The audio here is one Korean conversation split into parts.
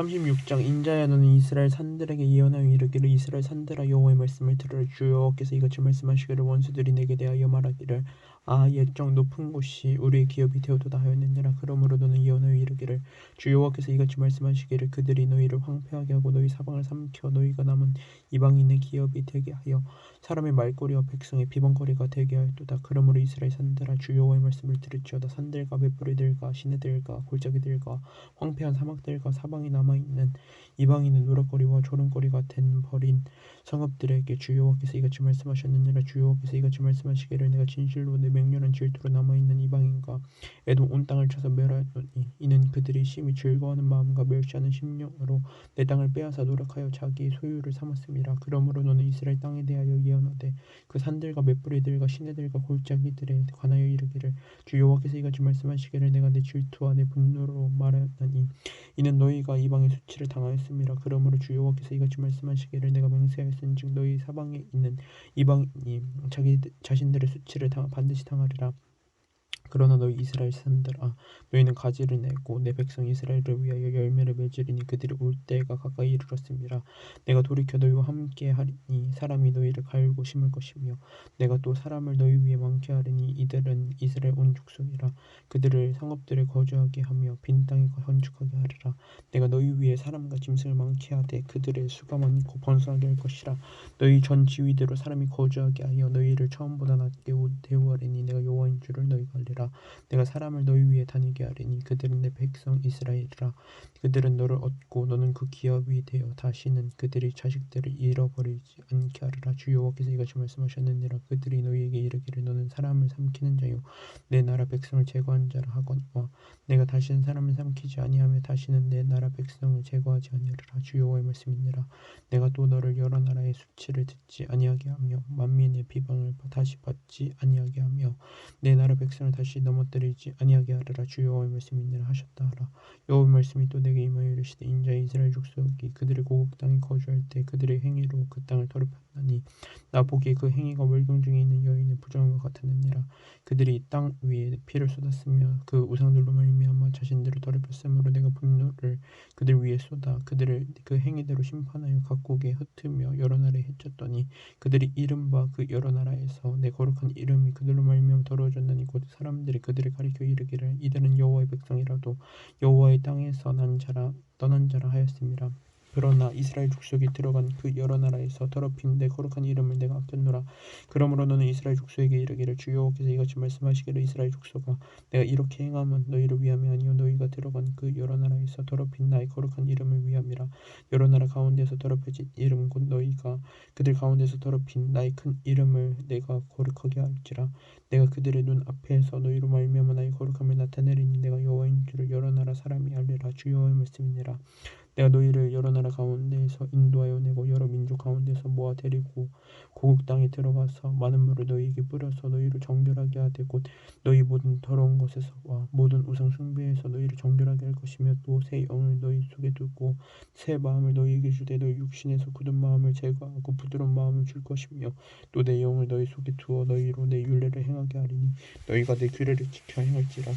36장 인자야 너는 이스라엘 산들에게 예언하여 이르기를 이스라엘 산들아 여호와의 말씀을 들으라. 주 여호와께서 이같이 말씀하시기를 원수들이 내게 대하여 말하기를 아 옛적 높은 곳이 우리의 기업이 되어도다 하였느니라. 그러므로 너는 예언하여 이르기를 주 여호와께서 이같이 말씀하시기를 그들이 너희를 황폐하게 하고 너희 사방을 삼켜 너희가 남은 이방인의 기업이 되게 하여 사람의 말거리와 백성의 비번거리가 되게 하였도다. 그러므로 이스라엘 산들아 주 여호와의 말씀을 들을지어다. 산들과 벳뿌리들과 시내들과 골짜기들과 황폐한 사막들과 사방이 남아있는 이방인의 누락거리와 조롱거리가 된 버린 성읍들에게 주 여호와께서 이같이 말씀하셨느니라. 주 여호와께서 이같이 말씀하시기를 내가 진실로 내 맹렬한 질투로 남아있는 이방인과 에돔 온 땅을 쳐서 멸하였노니 이는 그들이 심히 즐거워하는 마음과 멸시하는 심령으로 내 땅을 빼앗아 노력하여 자기의 소유를 삼았음이라. 그러므로 너는 이스라엘 땅에 대하여 예언하되 그 산들과 맷뿌리들과 시내들과 골짜기들에 관하여 이르기를 주 여호와께서 이같이 말씀하시기를 내가 내 질투와 내 분노로 말하였나니 이는 너희가 이방의 수치를 당하였 음이라 그러므로 주 여호와께서 이같이 말씀하시기를 내가 맹세하였은즉 너희 사방에 있는 이방인이 자기 자신들의 수치를 당, 반드시 당하리라 그러나 너희 이스라엘 산들아 너희는 가지를 내고 내 백성 이스라엘을 위하여 열매를 맺으리니 그들이 올 때가 가까이 이르렀습니다. 내가 돌이켜 너희와 함께 하리니 사람이 너희를 갈고 심을 것이며 내가 또 사람을 너희 위에 많게 하리니 이들은 이스라엘 온 족속이라. 그들을 성읍들에 거주하게 하며 빈 땅에 건축하게 하리라. 내가 너희 위에 사람과 짐승을 많게 하되 그들의 수가 많고 번성하게 할 것이라. 너희 전 지위대로 사람이 거주하게 하여 너희를 처음보다 낮게 대우하리니 내가 여호와인 줄을 너희가 알리라 내가 사람을 너희 위에 다니게 하리니 그들은 내 백성 이스라엘이라. 그들은 너를 얻고 너는 그 기업이 되어 다시는 그들의 자식들을 잃어버리지 않게 하리라. 주 여호와께서 이같이 말씀하셨느니라. 그들이 너희에게 이르기를 너는 사람을 삼키는 자요. 내 나라 백성을 제거한 자라 하거니와 내가 다시는 사람을 삼키지 아니하며 다시는 내 나라 백성을 제거하지 아니하리라. 주 여호와의 말씀이니라. 내가 또 너를 여러 나라의 수치를 듣지 아니하게 하며 만민의 비방을 다시 받지 아니하게 하며 내 나라 백성을 다시 넘어뜨리지 아니하게 하리라. 주 여호와의 말씀이니라 하셨다 하라. 여호와의 말씀이 또 내게 임하여 이르시되 인자 이스라엘 족속이 그들의 고국 땅에 거주할 때 그들의 행위로 그 땅을 더럽혔 나니 나 보기에 그 행위가 월경 중에 있는 여인의 부정과 같았느니라. 그들이 이땅 위에 피를 쏟았으며 그 우상들로 말미암아 자신들을 더럽혔으므로 내가 분노를 그들 위에 쏟아 그들을 그 행위대로 심판하여 각국에 흩으며 여러 나라에 해쳤더니 그들이 이른바 그 여러 나라에서 내 거룩한 이름이 그들로 말미암아 더러워졌나니 곧 사람들이 그들을 가리켜 이르기를 이들은 여호와의 백성이라도 여호와의 땅에서 난 자라 떠난 자라 하였음이라 그러나 이스라엘 족속이 들어간 그 여러 나라에서 더럽힌 내 거룩한 이름을 내가 아꼈노라. 그러므로 너는 이스라엘 족속에게 이르기를 주 여호와께서 이같이 말씀하시기를 이스라엘 족속아 내가 이렇게 행함은 너희를 위함이 아니요 너희가 들어간 그 여러 나라에서 더럽힌 나의 거룩한 이름을 위함이라. 여러 나라 가운데서 더럽혀진 이름 곧 너희가 그들 가운데서 더럽힌 나의 큰 이름을 내가 거룩하게 할지라. 내가 그들의 눈 앞에서 너희로 말미암아 나의 거룩함을 나타내리니 내가 여호와인 줄을 여러 나라 사람이 알리라. 주 여호와의 말씀이니라 내가 너희를 여러 나라 가운데에서 인도하여 내고 여러 민족 가운데서 모아 데리고 고국 땅에 들어가서 많은 물을 너희에게 뿌려서 너희를 정결하게 하되 곧 너희 모든 더러운 것에서와 모든 우상 숭배에서 너희를 정결하게 할 것이며 또 새 영을 너희 속에 두고 새 마음을 너희에게 주되 너희 육신에서 굳은 마음을 제거하고 부드러운 마음을 줄 것이며 또 내 영을 너희 속에 두어 너희로 내 율례를 행하게 하리니 너희가 내 규례를 지켜 행할지라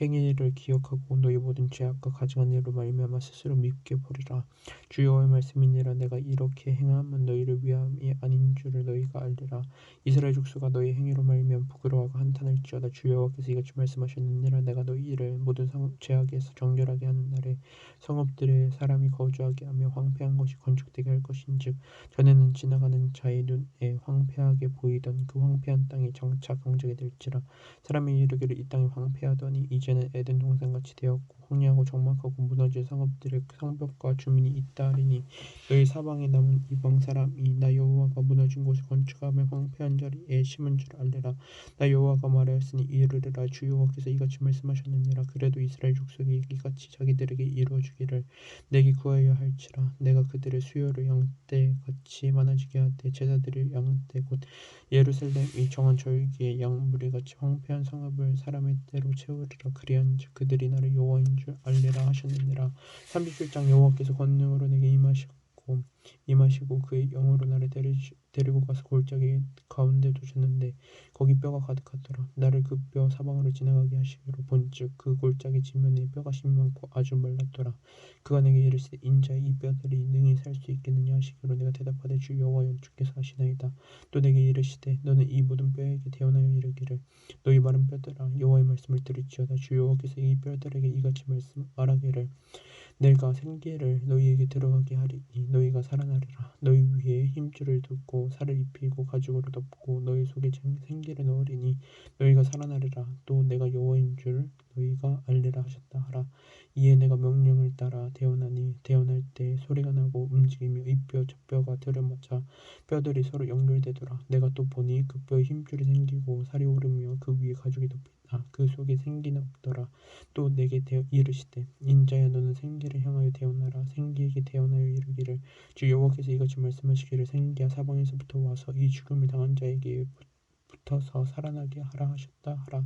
행위를 기억하고 너희 모든 죄악과 가증한 일로 말미암아 스스로 밉게 보리라. 주 여호와의 말씀이니라. 내가 이렇게 행함은 너희를 위함이 아닌 줄을 너희가 알리라. 이스라엘 족수가 너희 행위로 말미암아 부끄러워하고 한탄할지어다. 주 여호와께서 이같이 말씀하셨느니라. 내가 너희를 모든 성, 죄악에서 정결하게 하는 날에 성읍들에 사람이 거주하게 하며 황폐한 것이 건축되게 할 것인즉 전에는 지나가는 자의 눈에 황폐하게 보이던 그 황폐한 땅이 정차 강적이 될지라. 사람이 이르기를 이 땅이 황폐하더니 이제 는 에덴 동산같이 되었고 황량하고 적막하고 무너질 성읍들의 성벽과 주민이 있다 하리니 너희 사방에 남은 이방 사람이 나 여호와가 무너진 곳을 건축하며 황폐한 자리에 심은 줄 알리라. 나 여호와가 말하였으니 이르리라. 주 여호와께서 이같이 말씀하셨느니라. 그래도 이스라엘 족속이 이같이 자기들에게 이루어 주기를 내게 구하여 할지라. 내가 그들의 수요를 양떼 같이 많아지게 하되 제자들의 양떼 곧 예루살렘이 정한 절기에 양 무리 같이 황폐한 성읍을 사람의 때로 채우리라. 그리한즉 그들이 나를 여호와인 줄 알리라 하셨느니라. 37장 여호와께서 권능으로 내게 임하시고 임하시고 그의 영으로 나를 데리, 데리고 가서 골짜기 가운데 두셨는데 거기 뼈가 가득하더라. 나를 그 뼈 사방으로 지나가게 하시기로 본즉 그 골짜기 지면에 뼈가 심이 많고 아주 말랐더라. 그가 내게 이르시되 인자의 이 뼈들이 능히 살 수 있겠느냐 하시기로 내가 대답하되 주 여호와여 주께서 하시나이다. 또 내게 이르시되 너는 이 모든 뼈에게 태어나여 이르기를 너희 마른 뼈들아 여호와의 말씀을 들을지어다. 주 여호와께서 이 뼈들에게 이같이 말씀 말하기를 내가 생기를 너희에게 들어가게 하리니 너희가 살아나리라. 너희 위에 힘줄을 듣고 살을 입히고 가죽으로 덮고 너희 속에 생기를 넣으리니 너희가 살아나리라. 또 내가 여호와인 줄 너희가 알리라 하셨다 하라. 이에 내가 명령을 따라 태어나니 태어날 때 소리가 나고 움직이며 이뼈저 뼈가 들어맞아 뼈들이 서로 연결되더라. 내가 또 보니 그 뼈에 힘줄이 생기고 살이 오르며 그 위에 가죽이 덮인 아, 그 속에 생기는 없더라. 또 내게 되어 이르시되 인자야 너는 생기를 향하여 태어나라 생기에게 태어나여 이르기를 주 여호와께서 이같이 말씀하시기를 생기야 사방에서부터 와서 이 죽음을 당한 자에게 붙어서 살아나게 하라 하셨다 하라.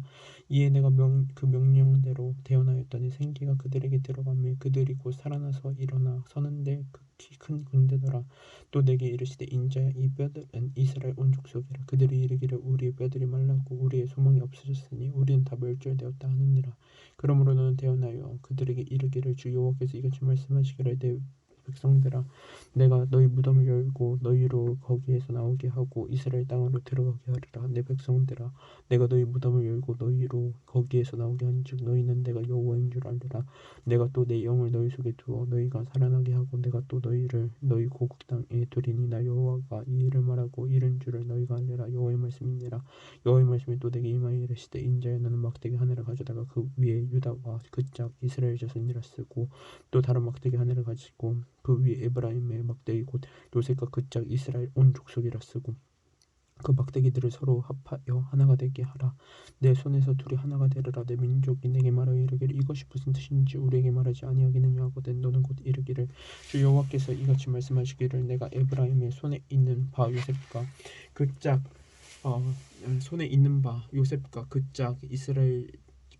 이에 내가 명, 그 명령대로 태어나였더니 생기가 그들에게 들어가며 그들이 곧 살아나서 일어나 서는데 극히 큰 군대더라. 또 내게 이르시되 인자야 이 뼈들은 이스라엘 온 족 속이라. 그들이 이르기를 우리의 뼈들이 말랐고 우리의 소망이 없어졌으니 우리는 다 멸절되었다 하느니라. 그러므로 너는 태어나여 그들에게 이르기를 주 여호와께서 이같이 말씀하시기를 내 백성들아 내가 너희 무덤을 열고 너희로 거기에서 나오게 하고 이스라엘 땅으로 들어가게 하리라. 내 백성들아 내가 너희 무덤을 열고 너희로 거기에서 나오게 한즉 너희는 내가 여호와인 줄 알리라. 내가 또 내 영을 너희 속에 두어 너희가 살아나게 하고 내가 또 너희를 너희 고국 땅에 두리니 나 여호와가 이 일을 말하고 이른 줄을 너희가 알리라. 여호와의 말씀이니라. 여호와의 말씀이 또 내게 임하여 이르시되 인자여 너는 막대기 하늘을 가져다가 그 위에 유다와 그짝 이스라엘 자손이라 쓰고 또 다른 막대기 하늘을 가지고 그 위에 에브라임의 막대기 곧 요셉과 그짝 이스라엘 온 족속이라 쓰고 그 막대기들을 서로 합하여 하나가 되게 하라. 내 손에서 둘이 하나가 되리라. 내 민족이 내게 말하여 이르기를 이것이 무슨 뜻인지 우리에게 말하지 아니하겠느냐 하거든. 너는 곧 이르기를 주 여호와께서 이같이 말씀하시기를 내가 에브라임의 손에 있는 바 요셉과 그짝 어, 손에 있는 바 요셉과 그짝 이스라엘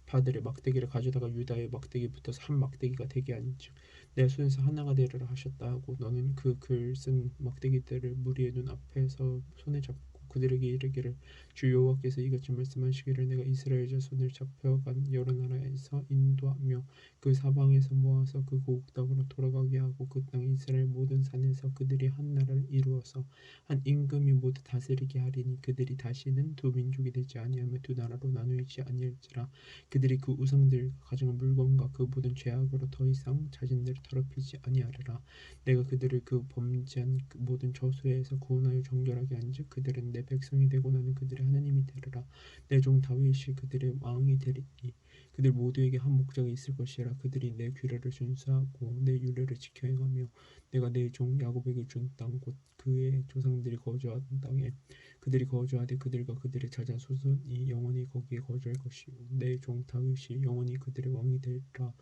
바들의 막대기를 가져다가 유다의 막대기 붙어서 한 막대기가 되게 한즉 내 손에서 하나가 되리라 하셨다 하고 너는 그 글 쓴 막대기들을 무리의 눈 앞에서 손에 잡고 그들에게 이르기를 주 여호와께서 이같이 말씀하시기를 내가 이스라엘 자손을 잡혀간 여러 나라에서 인도하며 그 사방에서 모아서 그 고국 땅으로 돌아가게 하고 그 땅 이스라엘 모든 산에서 그들이 한 나라를 이루어서 한 임금이 모두 다스리게 하리니 그들이 다시는 두 민족이 되지 아니하며 두 나라로 나누지 아니할지라 그들이 그 우상들과 가져온 물건과 그 모든 죄악으로 더 이상 자신들을 더럽히지 아니하리라. 내가 그들을 그 범죄한 그 모든 저수에서 구원하여 정결하게 한즉 그들은 내 백성이 되고 나는 그들의 하나님이 되리라. 내 종 다윗이 그들의 왕이 되리니 그들 모두에게 한 목적이 있을 것이라. 그들이 내 규례를 준수하고 내 윤례를 지켜 행하며 내가 내 종 야곱에게 준 땅 곧 그의 조상들이 거주하던 땅에 그들이 거주하되 그들과 그들의 자자 소손이 영원히 거기에 거주할 것이요. 내 종 다윗이 영원히 그들의 왕이 되리라.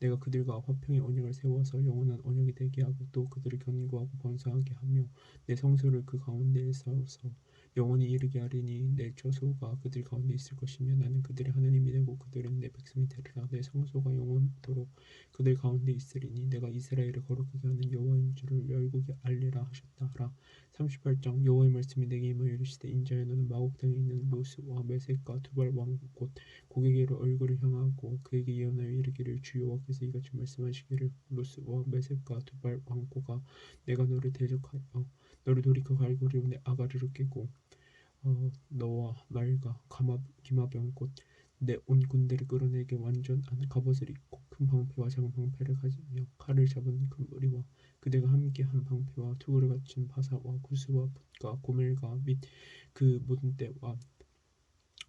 내가 그들과 화평의 언약을 세워서 영원한 언약이 되게 하고 또 그들을 견고하고 번성하게 하며 내 성소를 그 가운데에 세워서 영원히 이르게 하리니 내 저소가 그들 가운데 있을 것이며 나는 그들의 하나님이 되고 그들은 내 백성이 되리라. 내 성소가 영원토록 그들 가운데 있으리니 내가 이스라엘을 거룩하게 하는 여호와인 줄을 열국에 알리라 하셨다 하라 38장 여호와의 말씀이 내게 임하여 이르시되 인자여 너는 마곡 땅에 있는 로스와 메색과 두발 왕곧 고객에게로 얼굴을 향하고 그에게 예언하여 이르기를 주 여호와께서 이같이 말씀하시기를 로스와 메색과 두발 왕고가 내가 너를 대적하여 너를 돌이켜 갈고리로 내 아가리로 깨고 어, 너와 말과 가마, 기마병 곧내 온 군대를 끌어내게 완전한 갑옷을 입고 큰 방패와 작은 방패를 가지며 칼을 잡은 큰 무리와 그대가 함께 한 방패와 투구를 갖춘 바사와 구스와 붓과 고멜과 및 그 모든 때와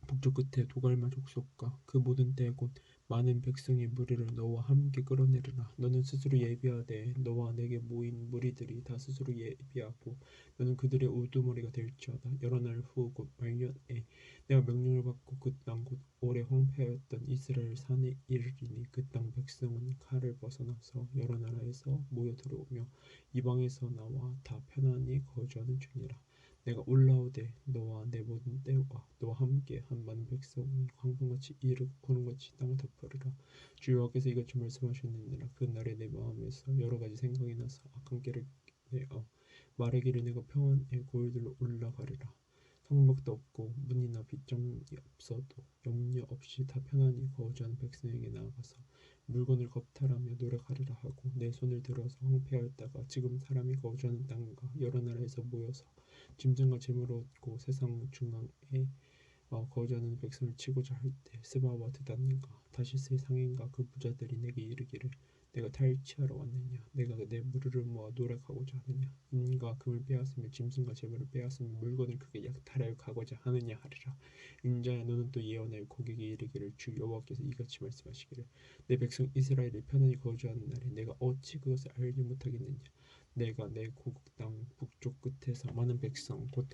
북쪽 끝에 도갈마 족속과 그 모든 때곧 많은 백성의 무리를 너와 함께 끌어내리라. 너는 스스로 예비하되 너와 내게 모인 무리들이 다 스스로 예비하고 너는 그들의 우두머리가 될지어다. 여러 날 후 곧 말년에 내가 명령을 받고 그 땅 곧 오래 황폐하였던 이스라엘 산에 이르리니 그 땅 백성은 칼을 벗어나서 여러 나라에서 모여 들어오며 이방에서 나와 다 편안히 거주하는 중이라 내가 올라오되 너와 내 모든 때와 너와 함께 한 많은 백성이 광풍같이 이르고 구름같이 땅을 덮으리라. 주여와께서 이같이 말씀하셨느니라. 그 날에 내 마음에서 여러 가지 생각이 나서 악한 길을 내어 말하기를 내가 평안의 고을들로 올라가리라. 성벽도 없고 문이나 빗장이 없어도 염려 없이 다 편안히 거주하는 백성에게 나아가서 물건을 겁탈하며 노력하리라 하고 내 손을 들어서 황폐하였다가 지금 사람이 거주하는 땅과 여러 나라에서 모여서 짐승과 재물을 얻고 세상 중앙에 어, 거주하는 백성을 치고자 할 때 스바와 드단인가 다시스의 상인가 그 부자들이 내게 이르기를 내가 탈취하러 왔느냐? 내가 내 무리를 모아 노력하고자 하느냐? 인과 금을 빼앗으며 짐승과 재물을 빼앗으며 물건을 크게 약탈하여 가고자 하느냐 하리라. 인자야 너는 또 예언하여 고객이 이르기를 주 여호와께서 이같이 말씀하시기를 내 백성 이스라엘이 편안히 거주하는 날에 내가 어찌 그것을 알지 못하겠느냐 내가 내 고국 땅 북쪽 끝에서 많은 백성 곧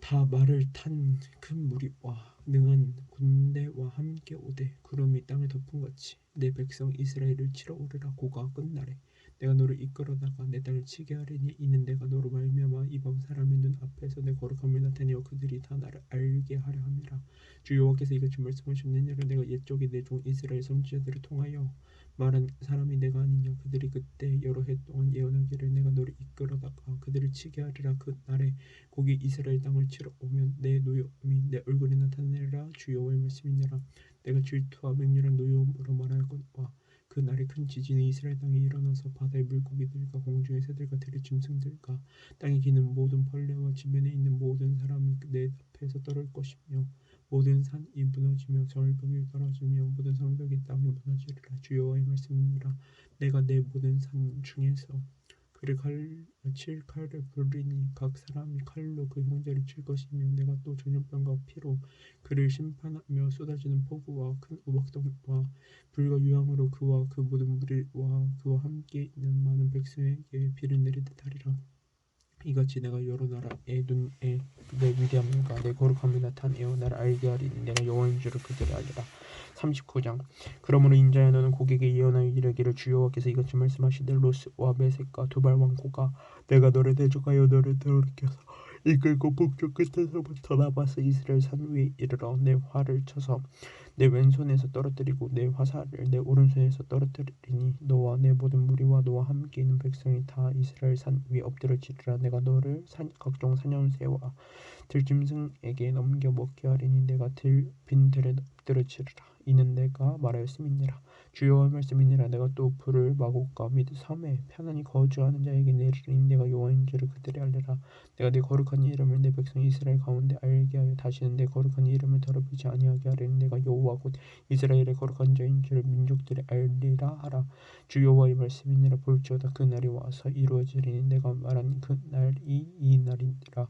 다 말을 탄 큰 무리와 능한 군대와 함께 오되 구름이 땅을 덮은 같이 내 백성 이스라엘을 치러 오르라 고가 끝날에 내가 너를 이끌어다가 내 땅을 치게 하리니 이는 내가 너로 말미암아 이방 사람의 눈 앞에서 내 거룩함을 나타내어 그들이 다 나를 알게 하려 함이라. 주 여호와께서 이같이 말씀하셨느니라 내가 옛적에 내 종 이스라엘 선지자들을 통하여 말한 사람이 내가 아니냐? 그들이 그때 여러 해 동안 예언하기를 내가 너를 이끌어다가 그들을 치게 하리라. 그 날에 고기 이스라엘 땅을 치러 오면 내 노여움이 내 얼굴에 나타내리라. 주 여호와의 말씀이니라. 내가 질투와 맹렬한 노여움으로 말하거니와 그 날에 큰 지진이 이스라엘 땅에 일어나서 바다의 물고기들과 공중의 새들과 들의 짐승들과 땅에 기는 모든 벌레와 지면에 있는 모든 사람이 내 앞에서 떨어질 것이며 모든 산이 무너지며 절벽이 떨어지며 모든 성벽이 땅에 무너지리라. 주 여호와의 말씀이니라. 내가 내 모든 산 중에서 그를 칼, 칠 칼을 부리니 각 사람이 칼로 그 형제를 칠 것이며 내가 또 전염병과 피로 그를 심판하며 쏟아지는 폭우와 큰 우박덩이와 불과 유황으로 그와 그 모든 무리와 그와 함께 있는 많은 백성에게 비를 내리듯 하리라 이같이 내가 여러 나라의 눈에 내 위대함과 내 거룩함을 나타내어 나를 알게 하리니 내가 여호와인 줄을 그들이 알리라. 39장. 그러므로 인자야 너는 고객에게 예언하여 이르기를 주 여호와께서 이같이 말씀하시되 로스와 메색과 두발 왕고가 내가 너를 대적하여 너를 돌이켜서 이끌고 북쪽 끝에서부터 나와서 이스라엘 산 위에 이르러 내 활을 쳐서 내 왼손에서 떨어뜨리고 내 화살을 내 오른손에서 떨어뜨리니 너와 내 모든 무리와 너와 함께 있는 백성이 다 이스라엘 산 위에 엎드려지리라. 내가 너를 산, 각종 사냥새와 들짐승에게 넘겨 먹게 하리니 내가 들, 빈 들에 엎드려지리라. 이는 내가 말하였음이니라 주여의 말씀이니라. 내가 또 불을 마곡과 및 섬에 편안히 거주하는 자에게 내리니 내가 여호와인 줄을 그들이 알리라. 내가 내 거룩한 이름을 내 백성 이스라엘 가운데 알게 하여 다시는 내 거룩한 이름을 더럽히지 아니하게 하리니 내가 여호와 곧 이스라엘의 거룩한 자인 줄을 민족들이 알리라 하라. 주 여호와의 말씀이니라. 볼지어다 그 날이 와서 이루어지리니 내가 말한 그 날이 이 날이니라.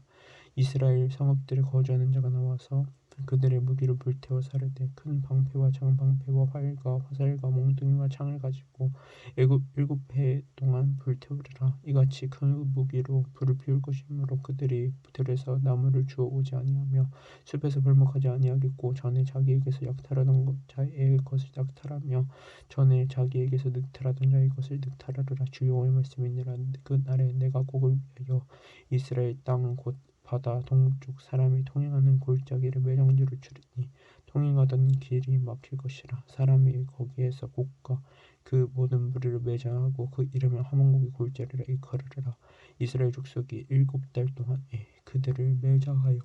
이스라엘 성읍들에 거주하는 자가 나와서 그들의 무기를 불태워 사르되 큰 방패와 작은 방패와 활과 화살과 몽둥이와 창을 가지고 애굽 일곱 해 동안 불태우리라. 이같이 큰 무기로 불을 피울 것이므로 그들이 들에서 나무를 주워 오지 아니하며 숲에서 벌목하지 아니하겠고 전에 자기에게서 약탈하던 자의 것을 약탈하며 전에 자기에게서 늑탈하던 자의 것을 늑탈하리라. 주 여호와의 말씀이니라. 그 날에 내가 곡을 위하여 이스라엘 땅곧 바다 동쪽 사람이 통행하는 골짜기를 매정지로 줄이니 통행하던 길이 막힐 것이라 사람이 거기에서 곡과 그 모든 무리를 매장하고 그 이름을 하몬고기 골짜기라 일컬으리라. 이스라엘 족속이 일곱 달 동안에 그들을 매장하여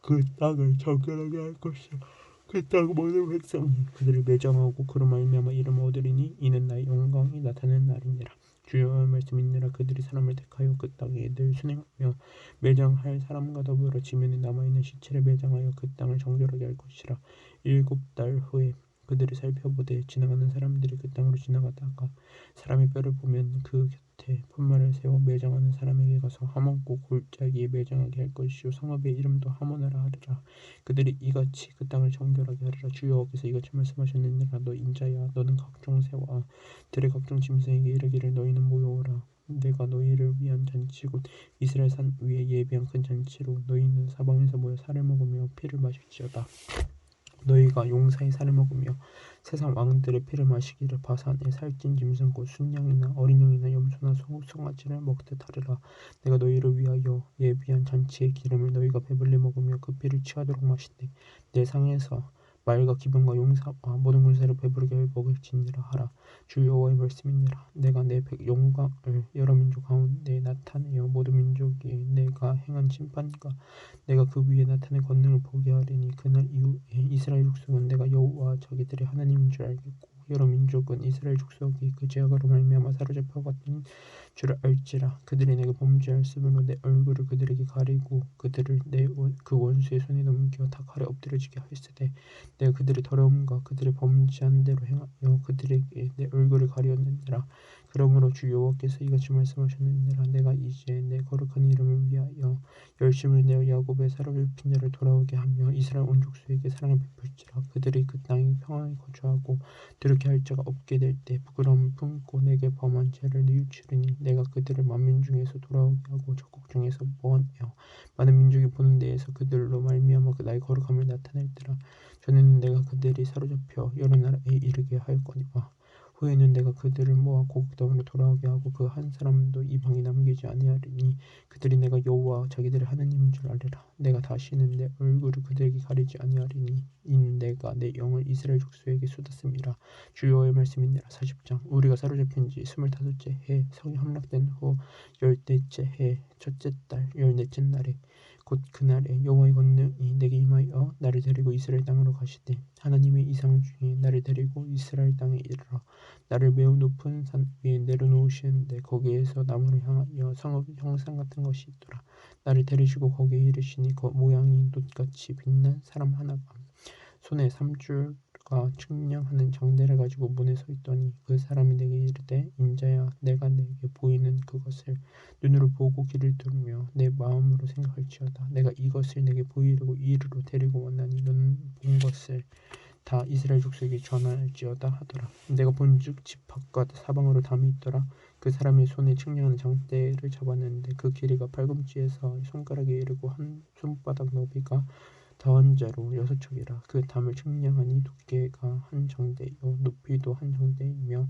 그 땅을 정결하게 할 것이라. 그땅 모든 백성이 그들을 매장하고 그로 말미암아 이름을 얻으리니 이는 나의 영광이 나타나는 날이니라 주여의 말씀이니라 그들이 사람을 택하여 그 땅에 늘 순행하며 매장할 사람과 더불어 지면에 남아있는 시체를 매장하여 그 땅을 정결하게 할 것이라. 일곱 달 후에 그들이 살펴보되 지나가는 사람들이 그 땅으로 지나가다가 사람의 뼈를 보면 그 곁에 분말을 세워 매장하는 사람에게 가서 하몬고 골짜기에 매장하게 할 것이요. 성읍의 이름도 하모나라 하리라. 그들이 이같이 그 땅을 정결하게 하리라. 주 여호와께서 이같이 말씀하셨느니라. 너 인자야. 너는 각종 새와 들의 각종 짐승에게 이르기를 너희는 모여오라. 내가 너희를 위한 잔치 곧 이스라엘 산 위에 예비한 큰 잔치로 너희는 사방에서 모여 살을 먹으며 피를 마실지어다 너희가 용사의 살을 먹으며 세상 왕들의 피를 마시기를 바산에 살찐 짐승 곧 순양이나 어린 양이나 염소나 소, 송아지를 먹듯 하리라. 내가 너희를 위하여 예비한 잔치의 기름을 너희가 배불리 먹으며 그 피를 취하도록 마시되 내 상에서 말과 기병과 용사와 모든 군사를 배부르게 먹을지니라 하라. 주 여호와의 말씀이니라. 내가 내 백- 영광을 여러 민족 가운데 나타내어 모든 민족이 내가 행한 심판과 내가 그 위에 나타낸 권능을 보게 하리니 그날 이후에 이스라엘 족속은 내가 여호와 자기들의 하나님인 줄 알겠고 여러 민족은 이스라엘 족속이 그 죄악으로 말미암아 사로잡혀 갔던 줄을 알지라. 그들이 내게 범죄하였으므로 내 얼굴을 그들에게 가리고 그들을 내 그 원수의 손에 넘겨 다 칼에 엎드려지게 하였으되 내가 그들의 더러움과 그들의 범죄한 대로 행하여 그들에게 내 얼굴을 가리었느니라 그러므로 주 여호와께서 이같이 말씀하셨느니라 내가 이제 내 거룩한 이름을 위하여 열심을 내어 야곱의 사로잡힌 자를 돌아오게 하며 이스라엘 온 족속에게 사랑을 베풀지라. 그들이 그 땅에 평안히 거주하고 들게 할 자가 없게 될 때 부끄러움을 품고 내게 범한 죄를 뉘우치리니 내가 그들을 만민 중에서 돌아오게 하고 적국 중에서 모아내어 많은 민족이 보는 데에서 그들로 말미암아 그 나의 거룩함을 나타낼지라. 전에는 내가 그들이 사로잡혀 여러 나라에 이르게 하였거니와 후에는 내가 그들을 모아 고국 땅으로 돌아오게 하고 그 한 사람도 이 방에 남기지 아니하리니 그들이 내가 여호와 자기들의 하나님인 줄 알리라. 내가 다시는 내 얼굴을 그들에게 가리지 아니하리니 이는 내가 내 영을 이스라엘 족속에게 쏟았음이라. 주 여호와의 말씀이니라. 40장. 우리가 사로잡힌 지 스물다섯째 해 성이 함락된 후 열대째 해 첫째 달 열넷째 날에 곧 그날에 여호와의 권능이 내게 임하여 나를 데리고 이스라엘 땅으로 가시되 하나님의 이상 중에 나를 데리고 이스라엘 땅에 이르러 나를 매우 높은 산 위에 내려놓으시는데 거기에서 나무를 향하여 성읍 형상 같은 것이 있더라. 나를 데리시고 거기에 이르시니 그 모양이 놋같이 빛난 사람 하나가 손에 삼줄 과 측량하는 장대를 가지고 문에 서 있더니 그 사람이 내게 이르되 인자야 내가 내게 보이는 그것을 눈으로 보고 귀를 들으며 내 마음으로 생각할지어다. 내가 이것을 내게 보이려고 이리로 데리고 왔나니 너는 본 것을 다 이스라엘 족속에게 전할지어다 하더라. 내가 본즉 집 바깥 사방으로 담이 있더라. 그 사람의 손에 측량하는 장대를 잡았는데 그 길이가 팔꿈치에서 손가락에 이르고 한 손바닥 너비가 더한 자로 여섯 척이라 그 담을 측량하니 두께가 한 정대요 높이도 한 정대이며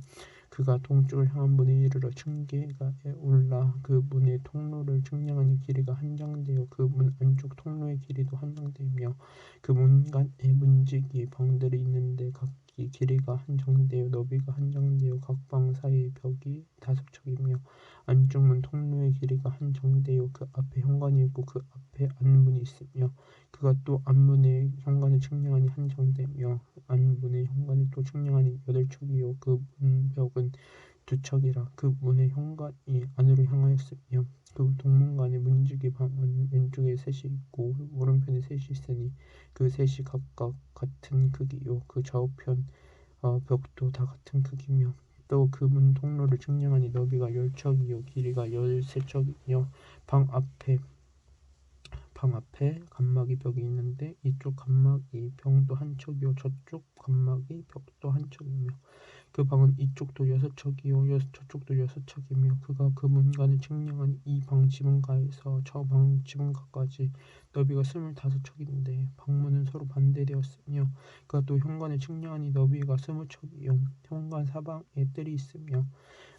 그가 동쪽을 향한 문에 이르러 층계가에 올라 그 문의 통로를 측량하니 길이가 한 장대요 그 문 안쪽 통로의 길이도 한 장대이며 그 문간에 문지기 방들이 있는데 각 기 길이가 한 정대요 너비가 한 정대요 각방 사이의 벽이 다섯 척이며 안쪽 문 통로의 길이가 한 정대요 그 앞에 현관이 있고 그 앞에 안문이 있으며 그가 또 안문의 현관을 측량하니 한 정대며 안문의 현관을 또 측량하니 여덟 척이요. 그 문벽은 두 척이라 그 문의 현관이 안으로 향하였으며 그 동문간의 문지기 방은 왼쪽에 셋이 있고 오른편에 셋이 있으니 그 셋이 각각 같은 크기요. 그 좌우편 어, 벽도 다 같은 크기며 또 그 문 통로를 측량하니 너비가 열 척이요 길이가 열세 척이며 방 앞에 방 앞에 간막이 벽이 있는데 이쪽 간막이 병도 한 척이요. 저쪽 간막이 벽도 한 척이며 그 방은 이쪽도 여섯 척이요. 여, 저쪽도 여섯 척이며 그가 그 문간을 측량한 이 방 지붕가에서 저 방 지붕가까지 너비가 스물다섯 척인데 방문은 서로 반대되었으며 그가 또 현관을 측량하니 너비가 스무 척이요. 현관 사방에 뜰이 있으며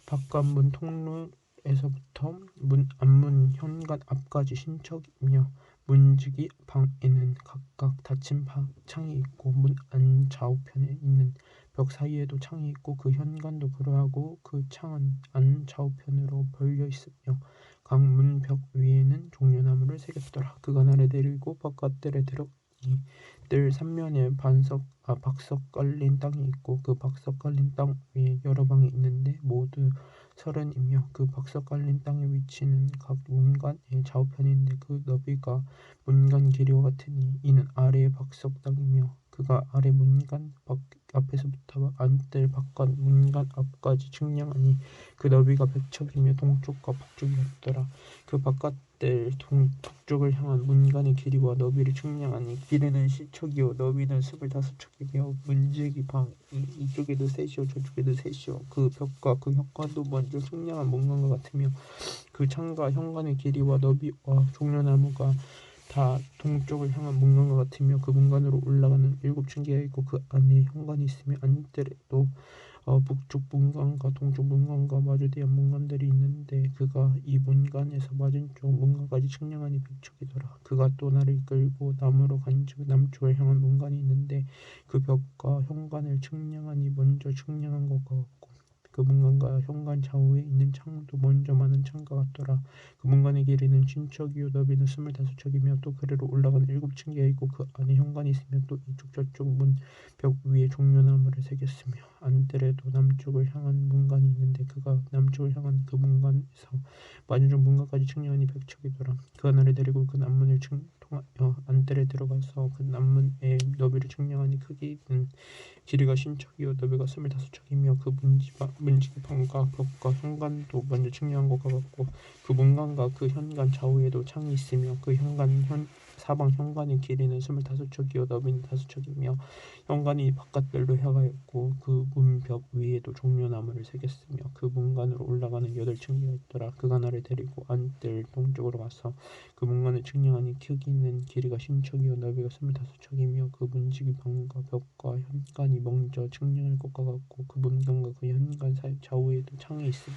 바깥문 통로에서부터 문 앞문 현관 앞까지 신척이며 문지기 방에는 각각 닫힌 방, 창이 있고 문 안 좌우편에 있는 벽 사이에도 창이 있고 그 현관도 그러하고 그 창은 안 좌우편으로 벌려 있으며 각 문 벽 위에는 종려나무를 새겼더라. 그가 나를 데리고 바깥들에 들어가니 뜰 삼면에 반석 아 박석 깔린 땅이 있고 그 박석 깔린 땅 위에 여러 방이 있는데 모두 서른이며 그 박석 깔린 땅의 위치는 각 문간의 좌우편인데 그 너비가 문간 길이와 같으니 이는 아래의 박석 땅이며 그가 아래 문간 밖 앞에서부터 안뜰 바깥 문간 앞까지 측량하니 그 너비가 백척이며 동쪽과 북쪽이 같더라. 그 바깥 뜰 동, 북쪽을 향한 문간의 길이와 너비를 측량하니 길이는 시척이요 너비는 스물다섯 척이며 문지기 방 이- 이쪽에도 셋이요 저쪽에도 셋이요. 그 벽과 그 현관도 먼저 측량한 문간과 같으며 그 창과 현관의 길이와 너비와 종려나무가 다 동쪽을 향한 문간과 같으며 그 문간으로 올라가는 일곱 층계가 있고 그 안에 현관이 있으며 안뜰에도 어, 북쪽 문간과 동쪽 문간과 마주대한 문간들이 있는데 그가 이 문간에서 맞은쪽 문간까지 측량하니 백척이더라. 그가 또 나를 이끌고 남으로 간즉 남쪽을 향한 문간이 있는데 그 벽과 현관을 측량하니 먼저 측량한 것과 그 문간과 현관 좌우에 있는 창도 먼저 많은 창과 같더라. 그 문간의 길이는 신척이요 너비는 스물다섯 척이며 또 그리로 올라가는 일곱 층계가 있고 그 안에 현관이 있으며 또 이쪽 저쪽 문 벽 위에 종려나무를 새겼으며 안뜰에도 남쪽을 향한 문간이 있는데 그가 남쪽을 향한 그 문간에서 마주쪽 문간까지 측량하니 백척이더라. 그 하나를 데리고 그 남문을 측 통하여 안뜰에 들어가서 그 남문의 너비를 측량하니 크기는 길이가 신척이요 너비가 스물다섯 척이며 그 문지방 문지방과 벽과 현관도 먼저 측량한 것과 같고 그 문간과 그 현관 좌우에도 창이 있으며 그 현관 현 사방 현관의 길이는 스물다섯 척이요 너비는 다섯 척이며 현관이 바깥별로 향하였고 그 문 벽 위에도 종려나무를 새겼으며 그 문간으로 올라가는 여덟 층계가 있더라. 그가 나를 데리고 안뜰 동쪽으로 가서 그 문간을 측량하니 크기는 길이가 신척이요 너비가 스물다섯 척이며 그 문지기 방과 벽과 현관이 먼저 측량할 것과 같고 그 문간과 그 현관 사 좌우에도 창이 있으며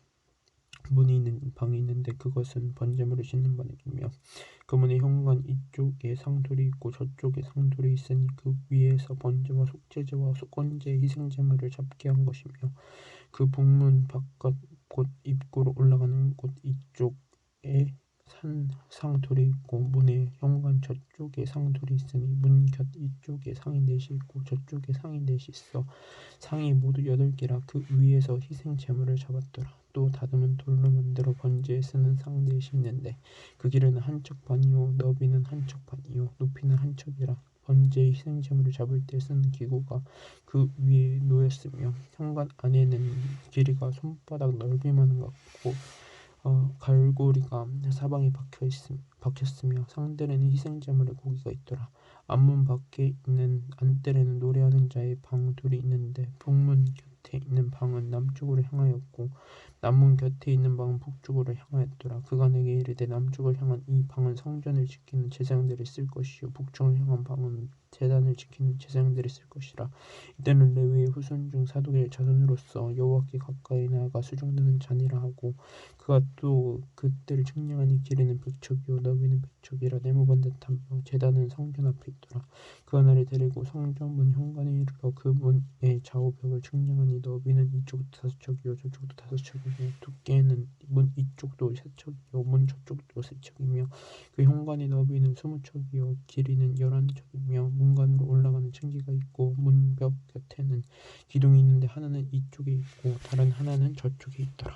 문이 있는 방이 있는데 그것은 번제물을 씻는 방이며 그 문의 현관 이쪽에 상돌이 있고 저쪽에 상돌이 있으니 그 위에서 번제와 속죄제와 속건제 희생제물을 잡게 한 것이며 그 북문 바깥 곧 입구로 올라가는 곳 이쪽에 산 상돌이 있고 문의 현관 저쪽에 상돌이 있으니 문 곁 이쪽에 상이 넷이 있고 저쪽에 상이 넷이 있어 상이 모두 여덟 개라 그 위에서 희생 제물을 잡았더라 또 다듬은 돌로 만들어 번제에 쓰는 상 넷이 있는데 그 길이는 한척 반이요 너비는 한척 반이요 높이는 한척이라 번제의 희생 제물을 잡을 때 쓰는 기구가 그 위에 놓였으며 현관 안에는 길이가 손바닥 넓이만한 것 같고 어, 갈고리가 사방에 박혀 있음, 박혔으며 상들에는 희생제물의 고기가 있더라. 앞문 밖에 있는 안뜰에는 노래하는 자의 방 둘이 있는데 북문 곁에 있는 방은 남쪽으로 향하였고 남문 곁에 있는 방은 북쪽으로 향하였더라. 그가 내게 이르되 남쪽을 향한 이 방은 성전을 지키는 제사장들이 쓸 것이요 북쪽을 향한 방은 제단을 지키는 제사장들이 쓸 것이라. 이때는 레위의 후손 중 사독의 자손으로서 여호와께 가까이 나아가 수종드는 자니라 하고 그가 또 그때를 측량하니 길이는 백척이요 너비는 백척이라 네모반듯하며 제단은 성전 앞에 있더라. 그가 나를 데리고 성전 문 현관에 이르러 그 문의 좌우벽을 측량하니 너비는 이쪽도 다섯 척이요 저쪽도 다섯 척이 며 두께는 문 이쪽도 세 척이요 문 저쪽도 세 척이며 그 현관의 너비는 스무 척이요 길이는 열한 척이며 문간으로 올라가는 층계가 있고 문벽 곁에는 기둥이 있는데 하나는 이쪽에 있고 다른 하나는 저쪽에 있더라.